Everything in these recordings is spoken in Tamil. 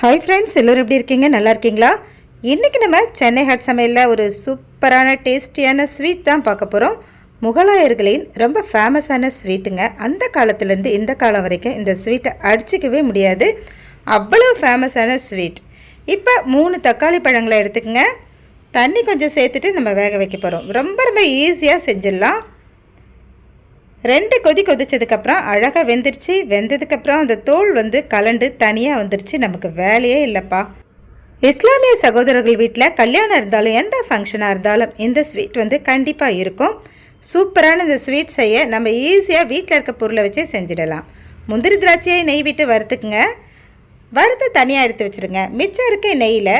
ஹாய் ஃப்ரெண்ட்ஸ் எல்லோரும் எப்படி இருக்கீங்க? நல்லா இருக்கீங்களா? இன்றைக்கி நம்ம சென்னை ஹாட் சமையலில் ஒரு சூப்பரான டேஸ்டியான ஸ்வீட் தான் பார்க்க போகிறோம் முகலாயர்களின் ரொம்ப ஃபேமஸான ஸ்வீட்டுங்க அந்த காலத்துலேருந்து இந்த காலம் வரைக்கும் இந்த ஸ்வீட்டை அடிச்சிக்கவே முடியாது. அவ்வளோ ஃபேமஸான ஸ்வீட் இப்போ மூணு தக்காளி பழங்களை எடுத்துக்கங்க. தண்ணி கொஞ்சம் சேர்த்துட்டு நம்ம வேக வைக்க போகிறோம் ரொம்ப ரொம்ப ஈஸியாக செஞ்சிடலாம். ரெண்டு கொதி கொதிச்சதுக்கப்புறம் அழகாக வெந்துருச்சு. வெந்ததுக்கப்புறம் அந்த தோல் வந்து கலண்டு தனியாக வந்துருச்சு. நமக்கு வேலையே இல்லைப்பா. இஸ்லாமிய சகோதரர்கள் வீட்டில் கல்யாணம் இருந்தாலும் எந்த ஃபங்க்ஷனாக இருந்தாலும் இந்த ஸ்வீட் வந்து கண்டிப்பாக இருக்கும். சூப்பரான இந்த ஸ்வீட் செய்ய நம்ம ஈஸியாக வீட்டில் இருக்க பொருளை வச்சே செஞ்சிடலாம். முந்திரி திராட்சையை நெய் விட்டு வறுத்துக்குங்க. வறுத்து தனியாக எடுத்து வச்சுருங்க. மிச்சம் இருக்க நெய்யில்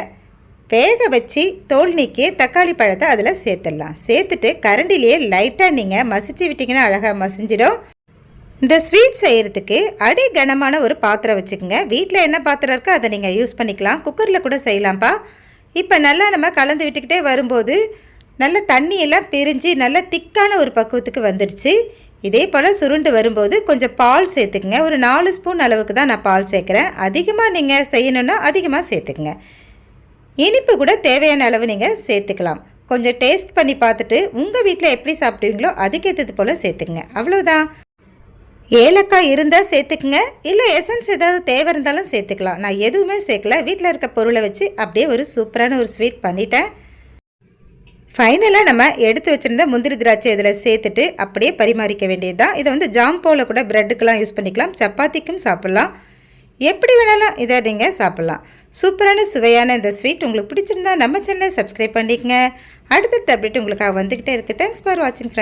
வேக வச்சு தோல் நீக்கி தக்காளி பழத்தை அதில் சேர்த்துடலாம். சேர்த்துட்டு கரண்டிலேயே லைட்டாக நீங்கள் மசிச்சு விட்டிங்கன்னா அழகாக மசிஞ்சிடும். இந்த ஸ்வீட் செய்கிறதுக்கு அடி கனமான ஒரு பாத்திரம் வச்சுக்கோங்க. வீட்டில் என்ன பாத்திரம் இருக்கோ அதை நீங்கள் யூஸ் பண்ணிக்கலாம். குக்கரில் கூட செய்யலாம்ப்பா இப்போ நல்லா நம்ம கலந்து விட்டுக்கிட்டே வரும்போது நல்ல தண்ணியெல்லாம் பிரிஞ்சு நல்ல திக்கான ஒரு பக்குவத்துக்கு வந்துடுச்சு. இதே போல் சுருண்டு வரும்போது கொஞ்சம் பால் சேர்த்துக்குங்க. ஒரு நாலு ஸ்பூன் அளவுக்கு தான் நான் பால் சேர்க்குறேன். அதிகமாக நீங்கள் செய்யணுன்னா அதிகமாக சேர்த்துக்குங்க. இனிப்பு கூட தேவையான அளவு நீங்கள் சேர்த்துக்கலாம். கொஞ்சம் டேஸ்ட் பண்ணி பார்த்துட்டு உங்கள் வீட்டில் எப்படி சாப்பிடுவீங்களோ அதுக்கேற்றது போல் சேர்த்துக்குங்க. அவ்வளோதான் ஏலக்காய் இருந்தால் சேர்த்துக்குங்க. இல்லை எசன்ஸ் ஏதாவது தேவை இருந்தாலும் சேர்த்துக்கலாம். நான் எதுவுமே சேர்க்கல. வீட்டில் இருக்க பொருளை வச்சு அப்படியே ஒரு சூப்பரான ஒரு ஸ்வீட் பண்ணிட்டேன். ஃபைனலாக நம்ம எடுத்து வச்சுருந்த முந்திரி திராட்சை இதில் சேர்த்துட்டு அப்படியே பரிமாறிக்க வேண்டியது தான் இதை வந்து ஜாம் போல் கூட ப்ரெட்டுக்கெலாம் யூஸ் பண்ணிக்கலாம். சப்பாத்திக்கும் சாப்பிட்லாம். எப்படி வேணாலும் இதை நீங்கள் சாப்பிட்லாம். சூப்பரான சுவையான இந்த ஸ்வீட் உங்களுக்கு பிடிச்சிருந்தா நம்ம சேனலை சப்ஸ்கிரைப் பண்ணிக்கங்க. அடுத்த அப்டேட் உங்களுக்காக வந்துக்கிட்டே இருக்குது தேங்க்ஸ் ஃபார் வாட்சிங் ஃப்ரெண்ட்